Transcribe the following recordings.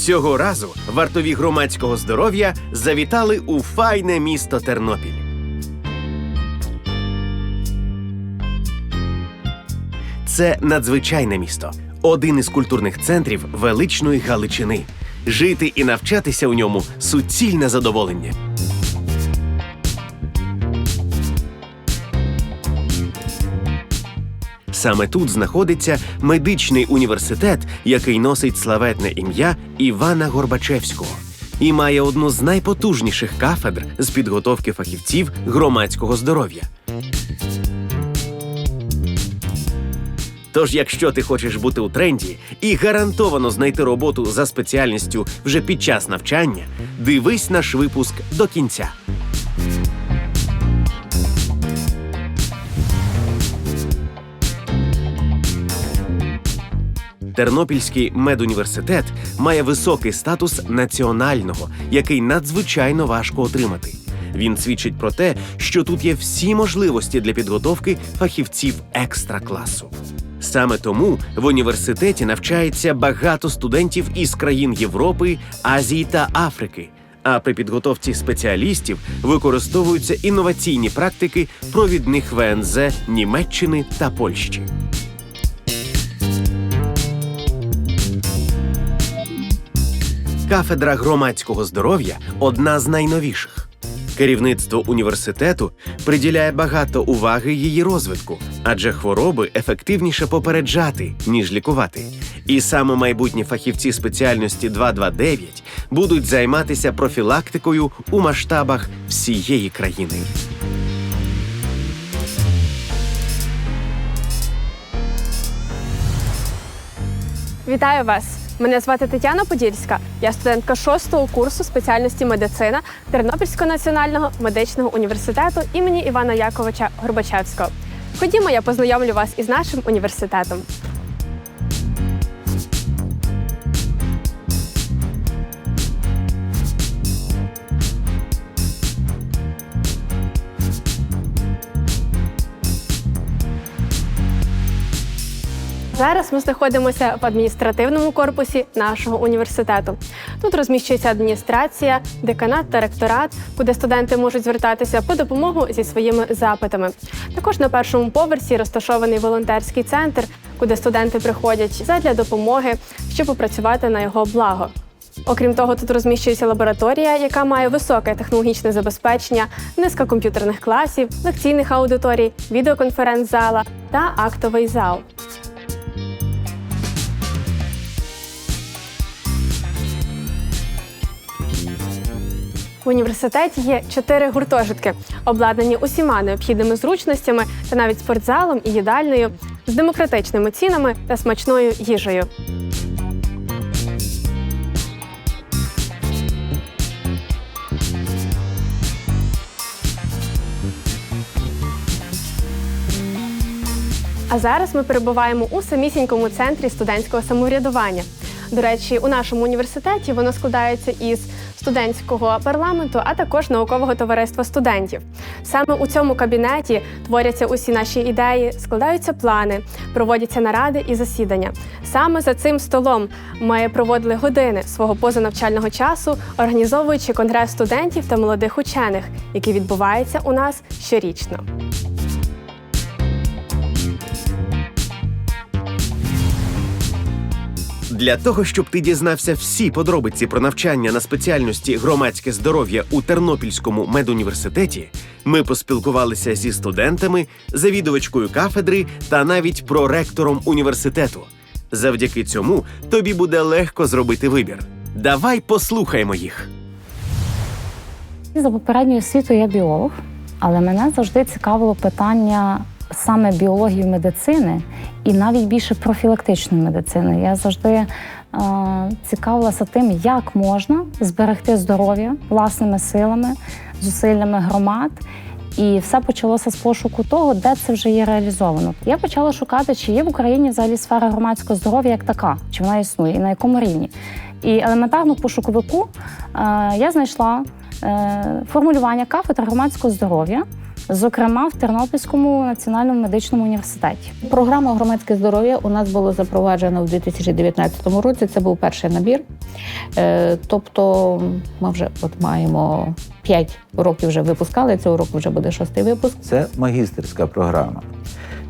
Цього разу вартові громадського здоров'я завітали у файне місто Тернопіль. Це надзвичайне місто, один із культурних центрів величної Галичини. Жити і навчатися у ньому суцільне задоволення. Саме тут знаходиться медичний університет, який носить славетне ім'я Івана Горбачевського і має одну з найпотужніших кафедр з підготовки фахівців громадського здоров'я. Тож, якщо ти хочеш бути у тренді і гарантовано знайти роботу за спеціальністю вже під час навчання, дивись наш випуск до кінця. Тернопільський медуніверситет має високий статус національного, який надзвичайно важко отримати. Він свідчить про те, що тут є всі можливості для підготовки фахівців екстра класу. Саме тому в університеті навчається багато студентів із країн Європи, Азії та Африки. А при підготовці спеціалістів використовуються інноваційні практики провідних ВНЗ Німеччини та Польщі. Кафедра громадського здоров'я одна з найновіших. Керівництво університету приділяє багато уваги її розвитку, адже хвороби ефективніше попереджати, ніж лікувати. І саме майбутні фахівці спеціальності 229 будуть займатися профілактикою у масштабах всієї країни. Вітаю вас! Мене звати Тетяна Подільська. Я студентка шостого курсу спеціальності медицина Тернопільського національного медичного університету імені Івана Яковича Горбачевського. Ходімо, я познайомлю вас із нашим університетом. Зараз ми знаходимося в адміністративному корпусі нашого університету. Тут розміщується адміністрація, деканат та ректорат, куди студенти можуть звертатися по допомогу зі своїми запитами. Також на першому поверсі розташований волонтерський центр, куди студенти приходять задля допомоги, щоб попрацювати на його благо. Окрім того, тут розміщується лабораторія, яка має високе технологічне забезпечення, низка комп'ютерних класів, лекційних аудиторій, відеоконференц-зала та актовий зал. В університеті є чотири гуртожитки, обладнані усіма необхідними зручностями та навіть спортзалом і їдальнею з демократичними цінами та смачною їжею. А зараз ми перебуваємо у самісінькому центрі студентського самоврядування. До речі, у нашому університеті воно складається із студентського парламенту, а також наукового товариства студентів. Саме у цьому кабінеті творяться усі наші ідеї, складаються плани, проводяться наради і засідання. Саме за цим столом ми проводили години свого позанавчального часу, організовуючи конгрес студентів та молодих учених, який відбувається у нас щорічно. Для того, щоб ти дізнався всі подробиці про навчання на спеціальності громадське здоров'я у Тернопільському медуніверситеті, ми поспілкувалися зі студентами, завідувачкою кафедри та навіть проректором університету. Завдяки цьому тобі буде легко зробити вибір. Давай послухаємо їх. За попередньою освітою я біолог, але мене завжди цікавило питання саме біології медицини і навіть більше профілактичної медицини. Я завжди е, цікавилася тим, як можна зберегти здоров'я власними силами, зусиллями громад. І все почалося з пошуку того, де це вже є реалізовано. Я почала шукати, чи є в Україні взагалі сфера громадського здоров'я як така, чи вона існує, і на якому рівні. І елементарно пошуковику е, я знайшла е, формулювання кафедри громадського здоров'я, зокрема в Тернопільському національному медичному університеті. Програма громадське здоров'я у нас було запроваджено в 2019 році. Це був перший набір. Е, Тобто, ми вже от маємо 5 років вже випускали. Цього року вже буде шостий випуск. Це магістерська програма.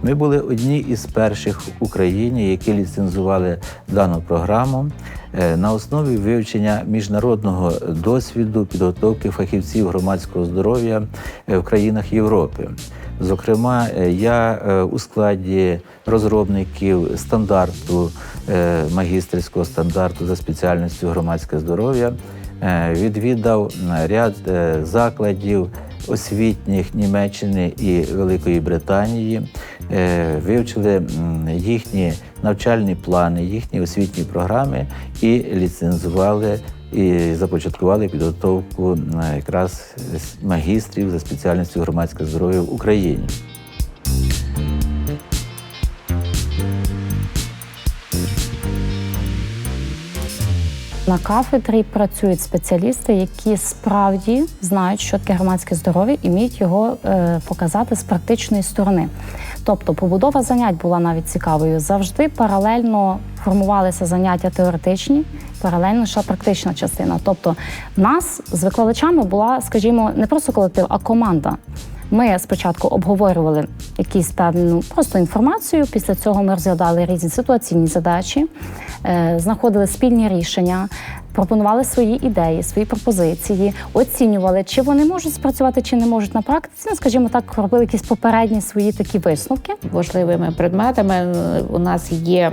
Ми були одні із перших в Україні, які ліцензували дану програму е, на основі вивчення міжнародного досвіду підготовки фахівців громадського здоров'я е, в країнах Європи. Зокрема, е, я у складі розробників стандарту магістерського стандарту за спеціальністю громадське здоров'я відвідав ряд закладів освітніх Німеччини і Великої Британії, е, вивчили їхні навчальні плани, їхні освітні програми і ліцензували і започаткували підготовку якраз магістрів за спеціальністю громадське здоров'я в Україні. На кафедрі працюють спеціалісти, які справді знають, що таке громадське здоров'я, і вміють його е, показати з практичної сторони. Тобто, побудова занять була навіть цікавою. Завжди паралельно формувалися заняття теоретичні, паралельно ще практична частина. Тобто, нас з викладачами була, скажімо, не просто колектив, а команда. Ми спочатку обговорювали якісь певну просто інформацію. Після цього ми розглядали різні ситуаційні задачі, е, знаходили спільні рішення, пропонували свої ідеї, свої пропозиції, оцінювали, чи вони можуть спрацювати, чи не можуть на практиці. Ну, скажімо так, робили якісь попередні свої такі висновки. Важливими предметами у нас є.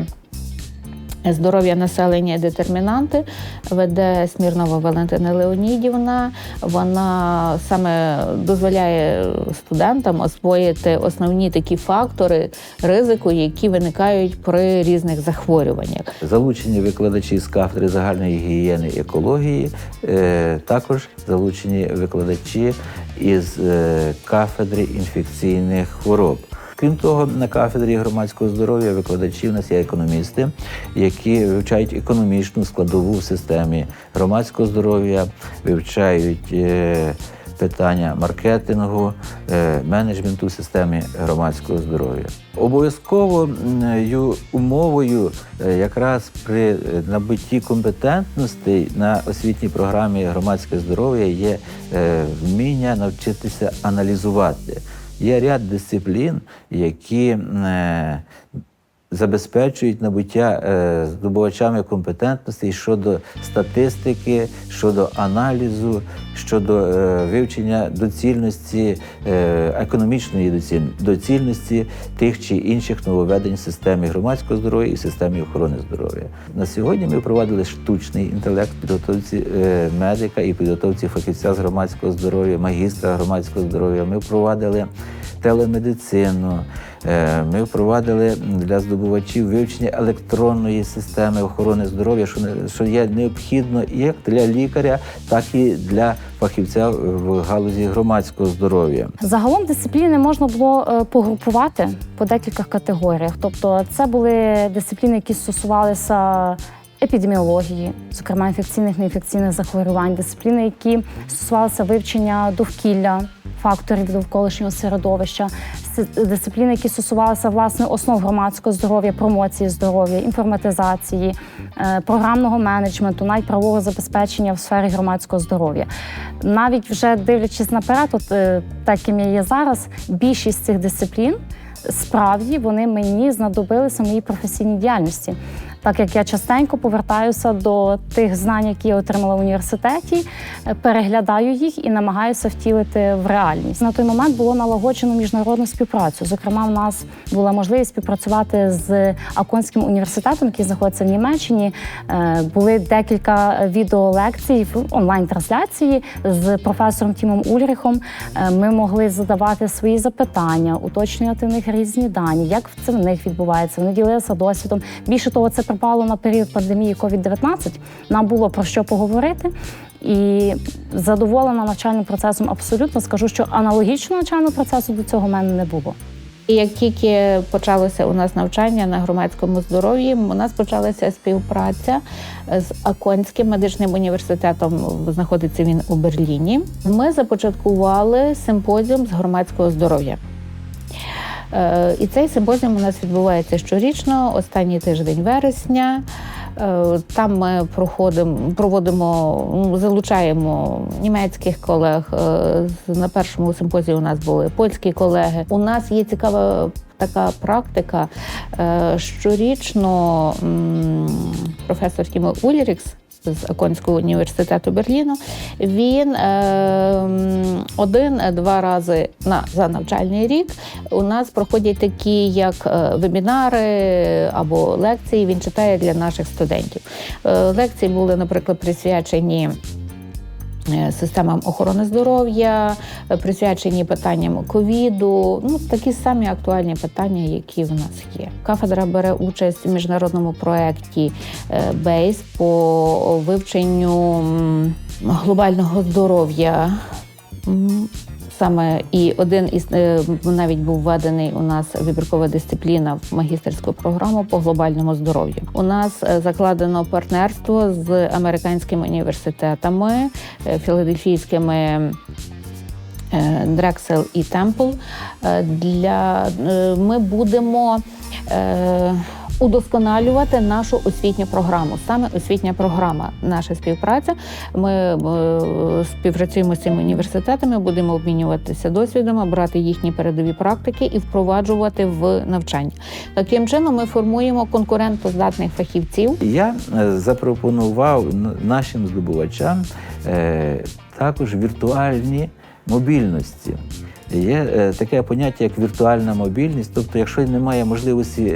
Здоров'я населення і детермінанти веде Смірнова Валентина Леонідівна. Вона саме дозволяє студентам освоїти основні такі фактори ризику, які виникають при різних захворюваннях. Залучені викладачі з кафедри загальної гігієни і екології, е, також залучені викладачі із е, кафедри інфекційних хвороб. Крім того, на кафедрі громадського здоров'я викладачі в нас є економісти, які вивчають економічну складову в системі громадського здоров'я, вивчають е, питання маркетингу, е, менеджменту в системі громадського здоров'я. Обов'язковою умовою е, якраз при набутті компетентностей на освітній програмі громадське здоров'я є вміння навчитися аналізувати. Є ряд дисциплін, які е, забезпечують набуття е, здобувачами компетентностей щодо статистики, щодо аналізу, щодо е, вивчення доцільності, е, економічної доціль- доцільності тих чи інших нововведень в системі громадського здоров'я і системі охорони здоров'я. На сьогодні ми впровадили штучний інтелект підготовці медика і підготовці фахівця з громадського здоров'я, магістра громадського здоров'я. Ми впровадили телемедицину. Е, Ми впровадили для здобувачів вивчення електронної системи охорони здоров'я, що є необхідно як для лікаря, так і для фахівця в галузі громадського здоров'я. Загалом дисципліни можна було е, погрупувати по декілька категоріях. Тобто, це були дисципліни, які стосувалися епідеміології, зокрема інфекційних неінфекційних захворювань, дисципліни, які стосувалися вивчення довкілля. Факторів довколишнього середовища, С- дисципліни, які стосувалися власне основ громадського здоров'я, промоції здоров'я, інформатизації, е, програмного менеджменту, навіть правового забезпечення в сфері громадського здоров'я. Навіть вже дивлячись наперед, от е, таким я є зараз, більшість цих дисциплін справді вони мені знадобилися в моїй професійній діяльності. Так як я частенько повертаюся до тих знань, які я отримала в університеті, е, переглядаю їх і намагаюся втілити в реальність. На той момент було налагоджено міжнародну співпрацю. Зокрема, в нас була можливість співпрацювати з Аконським університетом, який знаходиться в Німеччині. Е, Були декілька відеолекцій онлайн-трансляції з професором Тімом Ульріхом. Е, Ми могли задавати свої запитання, уточнювати в них різні дані, як це в них відбувається. Вони ділилися досвідом. Більше того, це припало на період пандемії COVID-19, нам було про що поговорити. І задоволена навчальним процесом абсолютно скажу, що аналогічного навчального процесу до цього в мене не було. І як тільки почалося у нас навчання на громадському здоров'ї, у нас почалася співпраця з Аконським медичним університетом. Знаходиться він у Берліні. Ми започаткували симпозіум з громадського здоров'я. Е, І цей симпозіум у нас відбувається щорічно, останній тиждень вересня. Е, Там ми проходимо, проводимо, ну, залучаємо німецьких колег. Е, На першому симпозії у нас були польські колеги. У нас є цікава така практика. Щорічно професор Тімо Ульрікс з Конського університету Берліну. Він е, один-два рази на за навчальний рік у нас проходять такі, як е, вебінари або лекції. Він читає для наших студентів. Е, лекції були, наприклад, присвячені. Е, Системам охорони здоров'я, е, присвячені питанням ковіду, ну такі самі актуальні питання, які в нас є. Кафедра бере участь в міжнародному проєкті БЕЙС по вивченню глобального здоров'я. Саме і один із е, навіть був введений у нас вибіркова дисципліна в магістерську програму по глобальному здоров'ю. У нас е, закладено партнерство з американськими університетами, е, філадельфійськими. Дрексел і Темпл для ми будемо удосконалювати нашу освітню програму. Саме освітня програма, наша співпраця. Ми е, співпрацюємо з цими університетами, будемо обмінюватися досвідом, брати їхні передові практики і впроваджувати в навчання. Таким чином, ми формуємо конкурентоздатних фахівців. Я е, запропонував нашим здобувачам е, також віртуальні мобільності. Є таке поняття, як віртуальна мобільність. Тобто, якщо немає можливості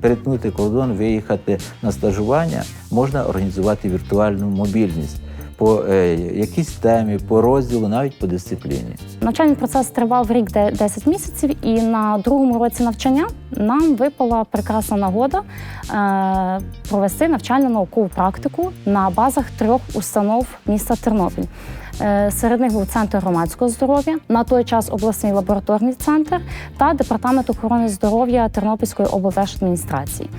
перетнути кордон, виїхати на стажування, можна організувати віртуальну мобільність по е, якійсь темі, по розділу, навіть по дисципліні. Навчальний процес тривав рік 10 місяців, і на другому році навчання нам випала прекрасна нагода е, провести навчально-наукову практику на базах трьох установ міста Тернопіль. Е, Серед них був центр громадського здоров'я, на той час обласний лабораторний центр та департамент охорони здоров'я Тернопільської облдержадміністрації.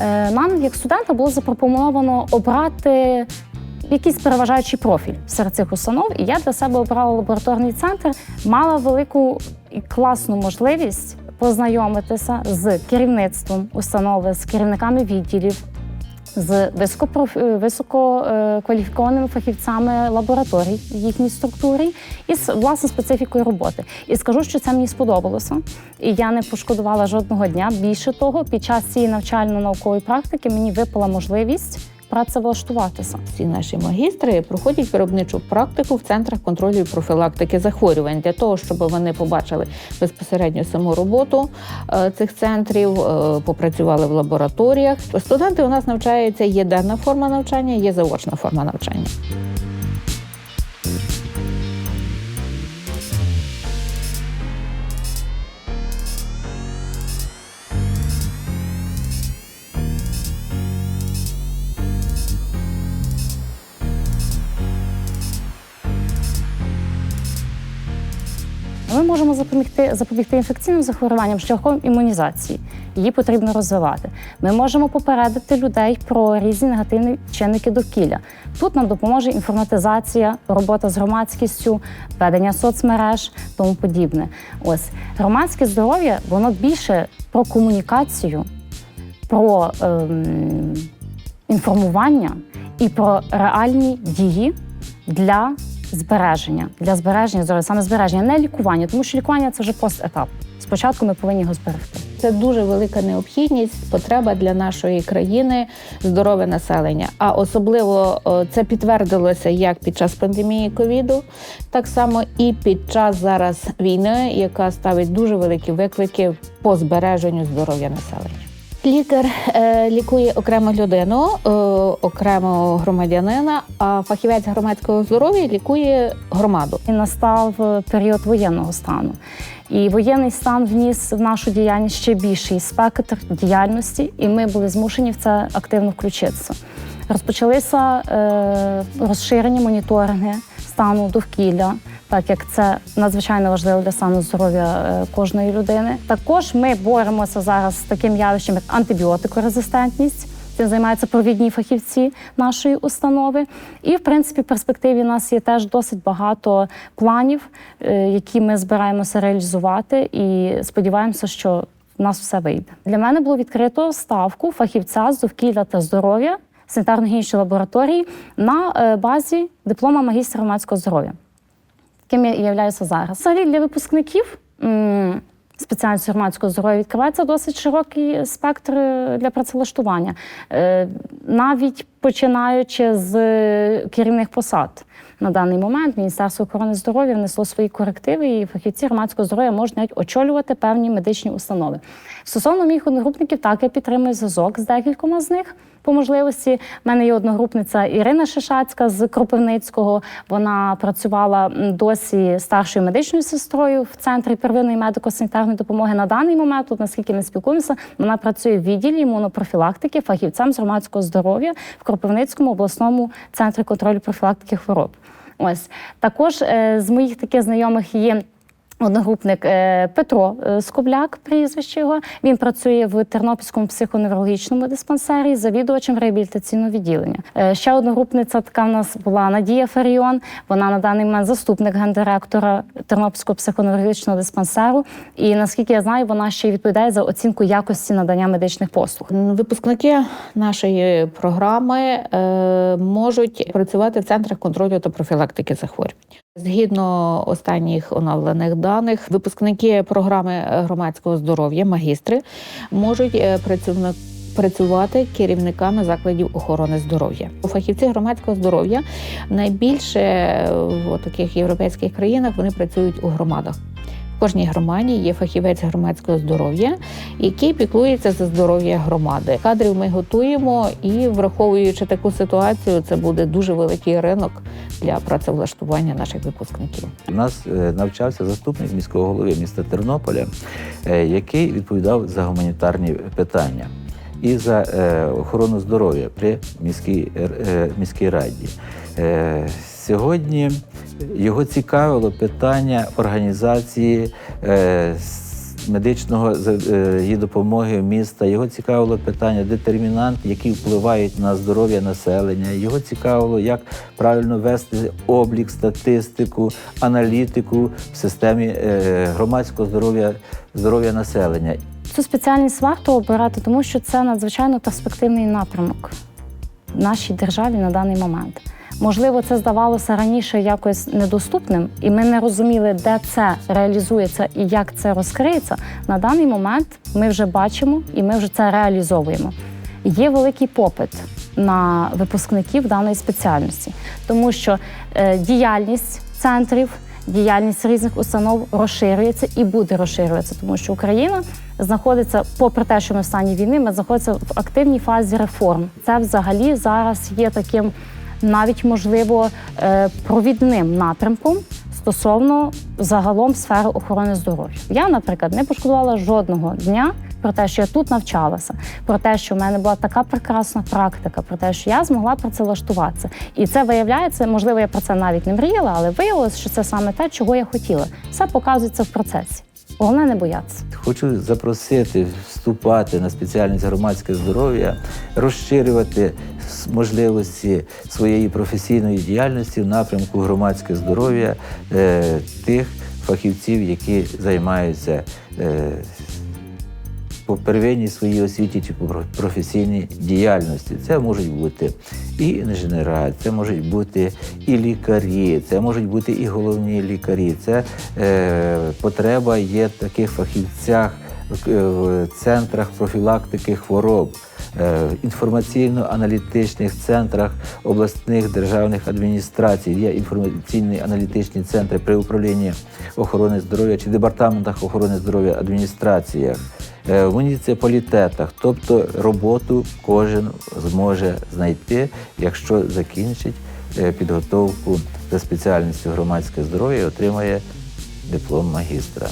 Е, Нам, як студента, було запропоновано обрати якийсь переважаючий профіль серед цих установ, і я для себе обрала лабораторний центр, мала велику і класну можливість познайомитися з керівництвом установи, з керівниками відділів. З високопроф- висококваліфікованими фахівцями лабораторій в їхній структурі і з власне специфікою роботи. І скажу, що це мені сподобалося, і я не пошкодувала жодного дня. Більше того, під час цієї навчально-наукової практики мені випала можливість працевлаштуватися. Всі наші магістри проходять виробничу практику в центрах контролю і профілактики захворювань для того, щоб вони побачили безпосередньо саму роботу е, цих центрів, е, попрацювали в лабораторіях. Студенти у нас навчаються. Є денна форма навчання, є заочна форма навчання. Ми можемо запобігти, запобігти інфекційним захворюванням шляхом імунізації. Її потрібно розвивати. Ми можемо попередити людей про різні негативні чинники довкілля. Тут нам допоможе інформатизація, робота з громадськістю, ведення соцмереж, тому подібне. Ось громадське здоров'я воно більше про комунікацію, про ем, інформування і про реальні дії для збереження, для збереження здоров'я, саме збереження, не лікування, тому що лікування це вже постетап. Спочатку ми повинні його зберегти. Це дуже велика необхідність, потреба для нашої країни здорове населення. А особливо це підтвердилося як під час пандемії ковіду, так само і під час зараз війни, яка ставить дуже великі виклики по збереженню здоров'я населення. Лікар е, лікує окрему людину, е, окремо громадянина, а фахівець громадського здоров'я лікує громаду. І настав е, період воєнного стану. І воєнний стан вніс в нашу діяльність ще більший спектр діяльності, і ми були змушені в це активно включитися. Розпочалися розширені моніторинги стану довкілля, так як це надзвичайно важливо для стану здоров'я е, кожної людини. Також ми боремося зараз з таким явищем, як антибіотикорезистентність. Цим займаються провідні фахівці нашої установи. І, в принципі, в перспективі у нас є теж досить багато планів, е, які ми збираємося реалізувати, і сподіваємося, що в нас все вийде. Для мене було відкрито ставку фахівця з довкілля та здоров'я санітарно-гігієнічної лабораторії на е, базі диплома магістра громадського здоров'я ким я являюся зараз. Взагалі для випускників спеціальності громадського здоров'я відкривається досить широкий спектр е, для працевлаштування, Е, навіть починаючи з е, керівних посад. На даний момент Міністерство охорони здоров'я внесло свої корективи, і фахівці громадського здоров'я можуть навіть очолювати певні медичні установи. Стосовно моїх одногрупників, так я підтримую зв'язок з декількома з них. По можливості, в мене є одногрупниця Ірина Шишацька з Кропивницького. Вона працювала досі старшою медичною сестрою в центрі первинної медико-санітарної допомоги. На даний момент, тут, наскільки ми спілкуємося, вона працює в відділі імунопрофілактики фахівцем з громадського здоров'я в Кропивницькому обласному центрі контролю профілактики хвороб. Ось також е, з моїх таких знайомих є. Одногрупник е, Петро е, Скобляк, прізвище його. Він працює в Тернопільському психоневрологічному диспансері, завідувачем реабілітаційного відділення. Е, Ще одногрупниця така в нас була Надія Фаріон. Вона на даний момент заступник гендиректора Тернопільського психоневрологічного диспансеру. І наскільки я знаю, вона ще й відповідає за оцінку якості надання медичних послуг. Випускники нашої програми можуть працювати в центрах контролю та профілактики захворювань. Згідно останніх оновлених даних, випускники програми громадського здоров'я, магістри, можуть е, працівник. Працювати керівниками закладів охорони здоров'я. Фахівці громадського здоров'я найбільше е, в таких європейських країнах вони працюють у громадах. Кожній громаді є фахівець громадського здоров'я, який піклується за здоров'я громади. Кадрів ми готуємо і, враховуючи таку ситуацію, це буде дуже великий ринок для працевлаштування наших випускників. У нас е, навчався заступник міського голови міста Тернополя, е, який відповідав за гуманітарні питання і за е, охорону здоров'я при міській, міській раді. Сьогодні його цікавило питання організації е, медичного е, її допомоги міста. Його цікавило питання детермінант, які впливають на здоров'я населення. Його цікавило, як правильно вести облік, статистику, аналітику в системі е, громадського здоров'я здоров'я населення. Цю спеціальність варто обирати, тому що це надзвичайно перспективний напрямок нашій державі на даний момент. Можливо, це здавалося раніше якось недоступним, і ми не розуміли, де це реалізується і як це розкриється. На даний момент ми вже бачимо і ми вже це реалізовуємо. Є великий попит на випускників даної спеціальності, тому що е, діяльність центрів, діяльність різних установ розширюється і буде розширюватися, тому що Україна знаходиться, попри те, що ми в стані війни, ми знаходиться в активній фазі реформ. Це взагалі зараз є таким навіть можливо е, провідним напрямком стосовно загалом сфери охорони здоров'я. Я, наприклад, не пошкодувала жодного дня про те, що я тут навчалася, про те, що в мене була така прекрасна практика, про те, що я змогла працевлаштуватися. І це виявляється, можливо, я про це навіть не мріяла, але виявилось, що це саме те, чого я хотіла. Все показується в процесі. Головне не боятися. Хочу запросити вступати на спеціальність громадське здоров'я, розширювати можливості своєї професійної діяльності в напрямку громадське здоров'я е, тих фахівців, які займаються е, по первинній своїй освіті чи по професійній діяльності. Це можуть бути і інженера, це можуть бути і лікарі, це можуть бути і головні лікарі. Це е, потреба є в таких фахівцях е, в центрах профілактики хвороб. е, Інформаційно-аналітичних центрах обласних державних адміністрацій є інформаційні аналітичні центри при управлінні охорони здоров'я чи департаментах охорони здоров'я адміністраціях. Е, в муніципалітетах. Тобто роботу кожен зможе знайти, якщо закінчить е, підготовку за спеціальністю громадське здоров'я і отримає диплом магістра.